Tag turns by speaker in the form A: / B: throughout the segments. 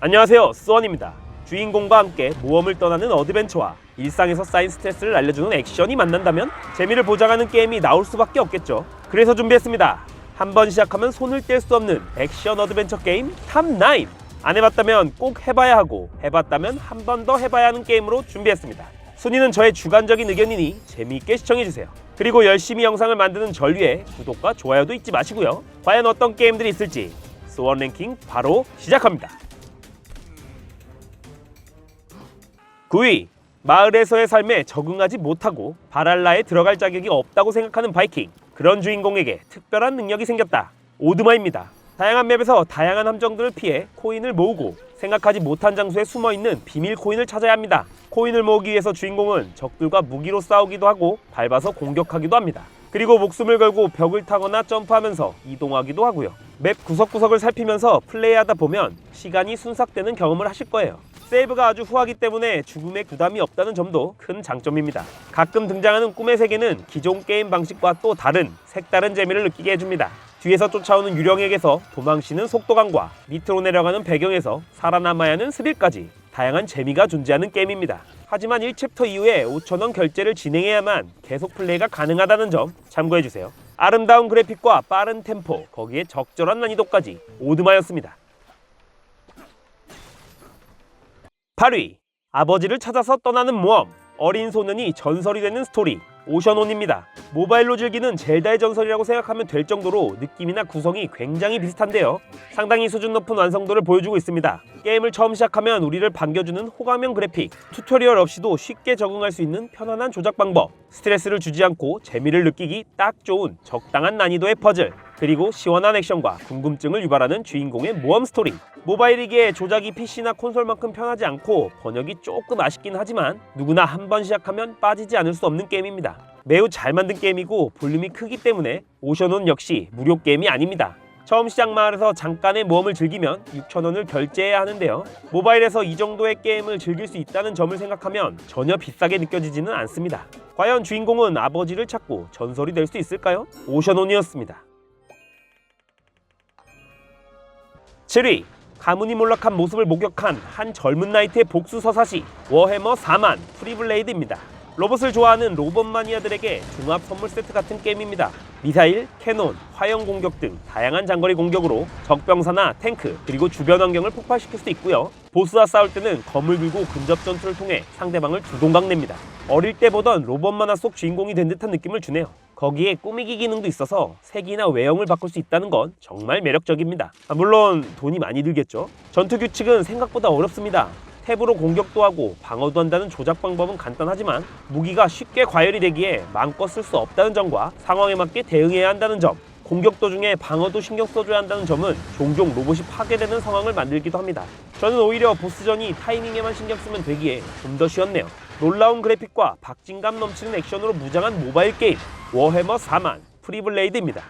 A: 안녕하세요 수원입니다. 주인공과 함께 모험을 떠나는 어드벤처와 일상에서 쌓인 스트레스를 알려주는 액션이 만난다면 재미를 보장하는 게임이 나올 수밖에 없겠죠. 그래서 준비했습니다. 한번 시작하면 손을 뗄 수 없는 액션 어드벤처 게임 탑9 안 해봤다면 꼭 해봐야 하고 해봤다면 한 번 더 해봐야 하는 게임으로 준비했습니다. 순위는 저의 주관적인 의견이니 재미있게 시청해주세요. 그리고 열심히 영상을 만드는 절 위해 구독과 좋아요도 잊지 마시고요. 과연 어떤 게임들이 있을지 수원 랭킹 바로 시작합니다 9위 마을에서의 삶에 적응하지 못하고 바랄라에 들어갈 자격이 없다고 생각하는 바이킹. 그런 주인공에게 특별한 능력이 생겼다. 오드마입니다. 다양한 맵에서 다양한 함정들을 피해 코인을 모으고 생각하지 못한 장소에 숨어있는 비밀 코인을 찾아야 합니다. 코인을 모으기 위해서 주인공은 적들과 무기로 싸우기도 하고 밟아서 공격하기도 합니다. 그리고 목숨을 걸고 벽을 타거나 점프하면서 이동하기도 하고요. 맵 구석구석을 살피면서 플레이하다 보면 시간이 순삭되는 경험을 하실 거예요 세이브가 아주 후하기 때문에 죽음의 부담이 없다는 점도 큰 장점입니다. 가끔 등장하는 꿈의 세계는 기존 게임 방식과 또 다른 색다른 재미를 느끼게 해줍니다. 뒤에서 쫓아오는 유령에게서 도망치는 속도감과 밑으로 내려가는 배경에서 살아남아야 하는 스릴까지 다양한 재미가 존재하는 게임입니다. 하지만 1챕터 이후에 5천원 결제를 진행해야만 계속 플레이가 가능하다는 점 참고해주세요. 아름다운 그래픽과 빠른 템포, 거기에 적절한 난이도까지 오드마였습니다. 8위 아버지를 찾아서 떠나는 모험 어린 소년이 전설이 되는 스토리 오션온입니다. 모바일로 즐기는 젤다의 전설이라고 생각하면 될 정도로 느낌이나 구성이 굉장히 비슷한데요. 상당히 수준 높은 완성도를 보여주고 있습니다. 게임을 처음 시작하면 우리를 반겨주는 호감형 그래픽, 튜토리얼 없이도 쉽게 적응할 수 있는 편안한 조작 방법, 스트레스를 주지 않고 재미를 느끼기 딱 좋은 적당한 난이도의 퍼즐, 그리고 시원한 액션과 궁금증을 유발하는 주인공의 모험 스토리. 모바일이기에 조작이 PC나 콘솔만큼 편하지 않고 번역이 조금 아쉽긴 하지만 누구나 한 번 시작하면 빠지지 않을 수 없는 게임입니다. 매우 잘 만든 게임이고 볼륨이 크기 때문에 오션온 역시 무료 게임이 아닙니다. 처음 시작 마을에서 잠깐의 모험을 즐기면 6,000원을 결제해야 하는데요. 모바일에서 이 정도의 게임을 즐길 수 있다는 점을 생각하면 전혀 비싸게 느껴지지는 않습니다. 과연 주인공은 아버지를 찾고 전설이 될 수 있을까요? 오션온이었습니다. 7위 가문이 몰락한 모습을 목격한 한 젊은 나이트의 복수 서사시 워해머 4만 프리블레이드입니다. 로봇을 좋아하는 로봇 마니아들에게 종합 선물 세트 같은 게임입니다. 미사일, 캐논, 화형 공격 등 다양한 장거리 공격으로 적병사나 탱크 그리고 주변 환경을 폭발시킬 수 있고요. 보스와 싸울 때는 검을 들고 근접 전투를 통해 상대방을 두동강 냅니다. 어릴 때 보던 로봇 만화 속 주인공이 된 듯한 느낌을 주네요. 거기에 꾸미기 기능도 있어서 색이나 외형을 바꿀 수 있다는 건 정말 매력적입니다. 아, 물론 돈이 많이 들겠죠. 전투 규칙은 생각보다 어렵습니다. 탭으로 공격도 하고 방어도 한다는 조작 방법은 간단하지만 무기가 쉽게 과열이 되기에 마음껏 쓸 수 없다는 점과 상황에 맞게 대응해야 한다는 점 공격 도중에 방어도 신경 써줘야 한다는 점은 종종 로봇이 파괴되는 상황을 만들기도 합니다. 저는 오히려 보스전이 타이밍에만 신경 쓰면 되기에 좀 더 쉬웠네요. 놀라운 그래픽과 박진감 넘치는 액션으로 무장한 모바일 게임 워해머 4만 프리블레이드입니다.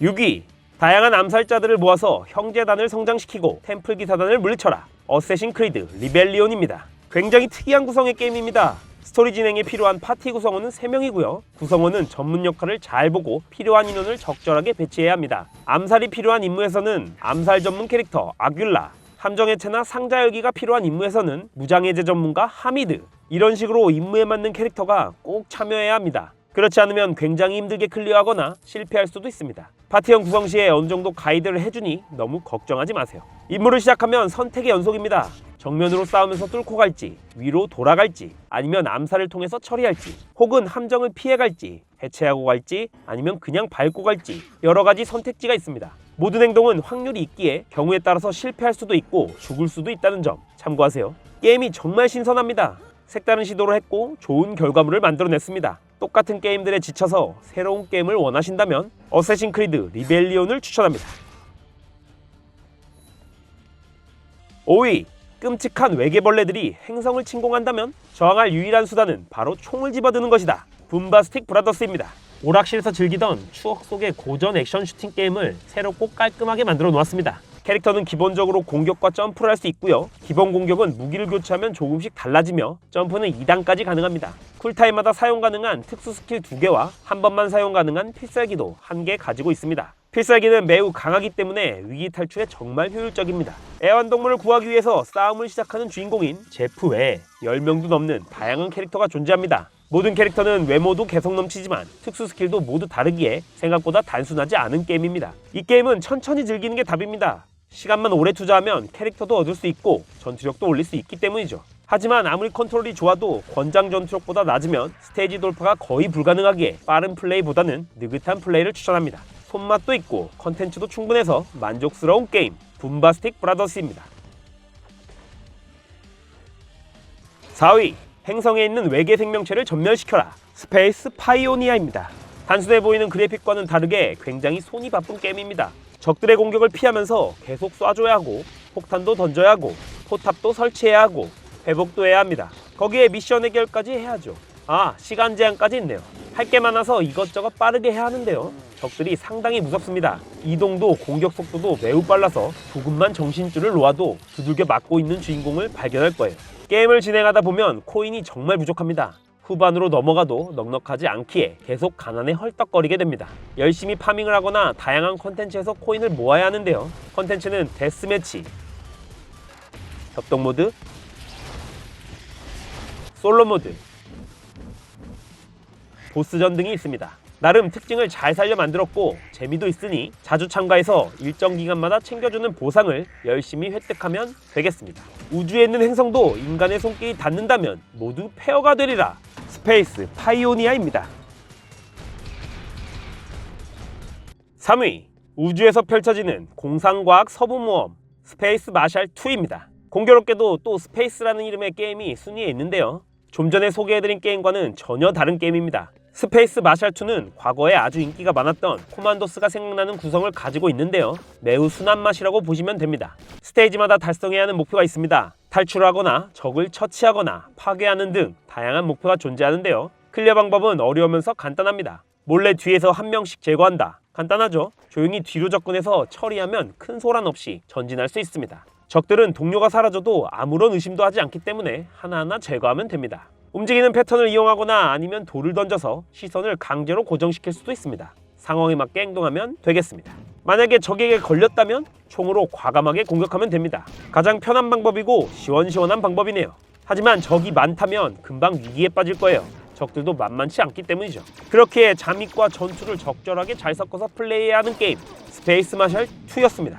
A: 6위 다양한 암살자들을 모아서 형제단을 성장시키고 템플 기사단을 물리쳐라 어쌔신 크리드 리벨리온입니다. 굉장히 특이한 구성의 게임입니다. 스토리 진행에 필요한 파티 구성원은 3명이고요. 구성원은 전문 역할을 잘 보고 필요한 인원을 적절하게 배치해야 합니다. 암살이 필요한 임무에서는 암살 전문 캐릭터 아귤라, 함정 해체나 상자 열기가 필요한 임무에서는 무장 해제 전문가 하미드 이런 식으로 임무에 맞는 캐릭터가 꼭 참여해야 합니다. 그렇지 않으면 굉장히 힘들게 클리어하거나 실패할 수도 있습니다. 파티형 구성 시에 어느 정도 가이드를 해주니 너무 걱정하지 마세요. 임무를 시작하면 선택의 연속입니다. 정면으로 싸우면서 뚫고 갈지, 위로 돌아갈지, 아니면 암살을 통해서 처리할지, 혹은 함정을 피해갈지, 해체하고 갈지, 아니면 그냥 밟고 갈지 여러 가지 선택지가 있습니다. 모든 행동은 확률이 있기에 경우에 따라서 실패할 수도 있고 죽을 수도 있다는 점 참고하세요. 게임이 정말 신선합니다. 색다른 시도를 했고 좋은 결과물을 만들어냈습니다. 똑같은 게임들에 지쳐서 새로운 게임을 원하신다면 어쌔신 크리드 리벨리온을 추천합니다. 5위 끔찍한 외계벌레들이 행성을 침공한다면 저항할 유일한 수단은 바로 총을 집어드는 것이다. 붐바스틱 브라더스입니다. 오락실에서 즐기던 추억 속의 고전 액션 슈팅 게임을 새롭고 깔끔하게 만들어 놓았습니다. 캐릭터는 기본적으로 공격과 점프를 할 수 있고요. 기본 공격은 무기를 교체하면 조금씩 달라지며 점프는 2단까지 가능합니다. 쿨타임마다 사용 가능한 특수 스킬 2개와 한 번만 사용 가능한 필살기도 한 개 가지고 있습니다. 필살기는 매우 강하기 때문에 위기 탈출에 정말 효율적입니다. 애완동물을 구하기 위해서 싸움을 시작하는 주인공인 제프 외에 10명도 넘는 다양한 캐릭터가 존재합니다. 모든 캐릭터는 외모도 개성 넘치지만 특수 스킬도 모두 다르기에 생각보다 단순하지 않은 게임입니다. 이 게임은 천천히 즐기는 게 답입니다. 시간만 오래 투자하면 캐릭터도 얻을 수 있고 전투력도 올릴 수 있기 때문이죠. 하지만 아무리 컨트롤이 좋아도 권장 전투력보다 낮으면 스테이지 돌파가 거의 불가능하기에 빠른 플레이보다는 느긋한 플레이를 추천합니다. 손맛도 있고 컨텐츠도 충분해서 만족스러운 게임 붐바스틱 브라더스입니다. 4위 행성에 있는 외계 생명체를 전멸시켜라 스페이스 파이오니아입니다. 단순해 보이는 그래픽과는 다르게 굉장히 손이 바쁜 게임입니다. 적들의 공격을 피하면서 계속 쏴줘야 하고 폭탄도 던져야 하고 포탑도 설치해야 하고 회복도 해야 합니다. 거기에 미션 해결까지 해야죠. 아 시간 제한까지 있네요. 할 게 많아서 이것저것 빠르게 해야 하는데요. 적들이 상당히 무섭습니다. 이동도 공격 속도도 매우 빨라서 조금만 정신줄을 놓아도 두들겨 맞고 있는 주인공을 발견할 거예요. 게임을 진행하다 보면 코인이 정말 부족합니다. 후반으로 넘어가도 넉넉하지 않기에 계속 가난에 헐떡거리게 됩니다. 열심히 파밍을 하거나 다양한 컨텐츠에서 코인을 모아야 하는데요. 컨텐츠는 데스매치, 협동 모드, 솔로 모드, 보스전 등이 있습니다. 나름 특징을 잘 살려 만들었고 재미도 있으니 자주 참가해서 일정 기간마다 챙겨주는 보상을 열심히 획득하면 되겠습니다. 우주에 있는 행성도 인간의 손길이 닿는다면 모두 폐허가 되리라. 스페이스 파이오니아입니다. 3위 우주에서 펼쳐지는 공상과학 서부모험 스페이스 마샬 2입니다. 공교롭게도 또 스페이스라는 이름의 게임이 순위에 있는데요. 좀 전에 소개해드린 게임과는 전혀 다른 게임입니다. 스페이스 마샬2는 과거에 아주 인기가 많았던 코만도스가 생각나는 구성을 가지고 있는데요. 매우 순한 맛이라고 보시면 됩니다. 스테이지마다 달성해야 하는 목표가 있습니다. 탈출하거나 적을 처치하거나 파괴하는 등 다양한 목표가 존재하는데요. 클리어 방법은 어려우면서 간단합니다. 몰래 뒤에서 한 명씩 제거한다. 간단하죠? 조용히 뒤로 접근해서 처리하면 큰 소란 없이 전진할 수 있습니다. 적들은 동료가 사라져도 아무런 의심도 하지 않기 때문에 하나하나 제거하면 됩니다. 움직이는 패턴을 이용하거나 아니면 돌을 던져서 시선을 강제로 고정시킬 수도 있습니다. 상황에 맞게 행동하면 되겠습니다. 만약에 적에게 걸렸다면 총으로 과감하게 공격하면 됩니다. 가장 편한 방법이고 시원시원한 방법이네요. 하지만 적이 많다면 금방 위기에 빠질 거예요. 적들도 만만치 않기 때문이죠. 그렇게 잠입과 전투를 적절하게 잘 섞어서 플레이해야 하는 게임 스페이스 마셜 2였습니다.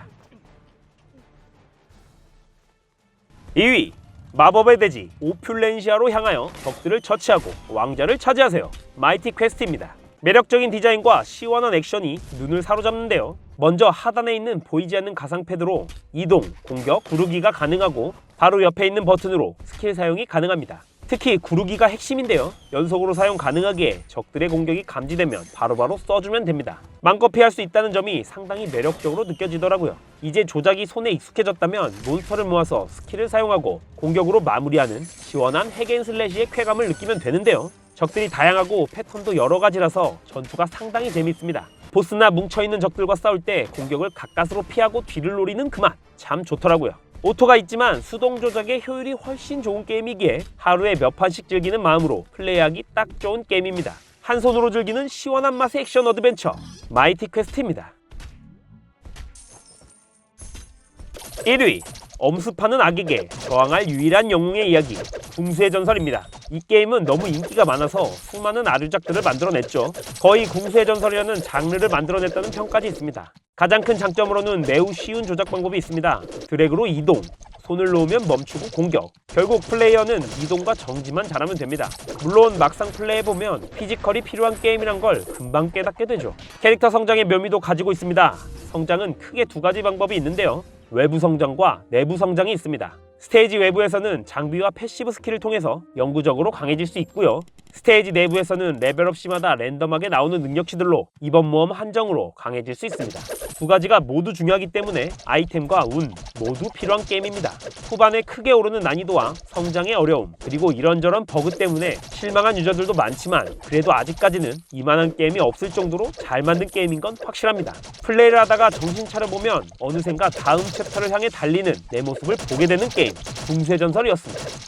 A: 2위 마법의 대지 오퓰렌시아로 향하여 적들을 처치하고 왕자를 차지하세요. 마이티 퀘스트입니다. 매력적인 디자인과 시원한 액션이 눈을 사로잡는데요. 먼저 하단에 있는 보이지 않는 가상 패드로 이동, 공격, 구르기가 가능하고 바로 옆에 있는 버튼으로 스킬 사용이 가능합니다. 특히 구르기가 핵심인데요. 연속으로 사용 가능하기에 적들의 공격이 감지되면 바로바로 써주면 됩니다. 맘껏 피할 수 있다는 점이 상당히 매력적으로 느껴지더라고요. 이제 조작이 손에 익숙해졌다면 몬스터를 모아서 스킬을 사용하고 공격으로 마무리하는 시원한 핵앤슬래시의 쾌감을 느끼면 되는데요. 적들이 다양하고 패턴도 여러 가지라서 전투가 상당히 재밌습니다. 보스나 뭉쳐있는 적들과 싸울 때 공격을 가까스로 피하고 뒤를 노리는 그맛참 좋더라고요. 오토가 있지만 수동 조작의 효율이 훨씬 좋은 게임이기에 하루에 몇 판씩 즐기는 마음으로 플레이하기 딱 좋은 게임입니다. 한 손으로 즐기는 시원한 맛의 액션 어드벤처 마이티 퀘스트입니다. 1위 엄습하는 악에게 저항할 유일한 영웅의 이야기 궁수의 전설입니다. 이 게임은 너무 인기가 많아서 수많은 아류작들을 만들어냈죠. 거의 궁수의 전설이라는 장르를 만들어냈다는 평까지 있습니다. 가장 큰 장점으로는 매우 쉬운 조작 방법이 있습니다. 드래그로 이동, 손을 놓으면 멈추고 공격. 결국 플레이어는 이동과 정지만 잘하면 됩니다. 물론 막상 플레이해보면 피지컬이 필요한 게임이란 걸 금방 깨닫게 되죠. 캐릭터 성장의 묘미도 가지고 있습니다. 성장은 크게 두 가지 방법이 있는데요. 외부 성장과 내부 성장이 있습니다. 스테이지 외부에서는 장비와 패시브 스킬을 통해서 영구적으로 강해질 수 있고요. 스테이지 내부에서는 레벨업 시마다 랜덤하게 나오는 능력치들로 이번 모험 한정으로 강해질 수 있습니다. 두 가지가 모두 중요하기 때문에 아이템과 운 모두 필요한 게임입니다. 후반에 크게 오르는 난이도와 성장의 어려움 그리고 이런저런 버그 때문에 실망한 유저들도 많지만 그래도 아직까지는 이만한 게임이 없을 정도로 잘 만든 게임인 건 확실합니다. 플레이를 하다가 정신 차려보면 어느샌가 다음 챕터를 향해 달리는 내 모습을 보게 되는 게임 궁세전설이었습니다.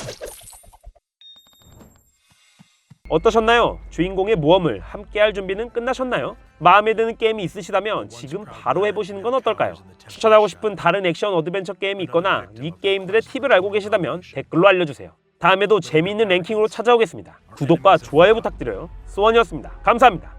A: 어떠셨나요? 주인공의 모험을 함께할 준비는 끝나셨나요? 마음에 드는 게임이 있으시다면 지금 바로 해보시는 건 어떨까요? 추천하고 싶은 다른 액션 어드벤처 게임이 있거나 이 게임들의 팁을 알고 계시다면 댓글로 알려주세요. 다음에도 재미있는 랭킹으로 찾아오겠습니다. 구독과 좋아요 부탁드려요. 소원이었습니다. 감사합니다.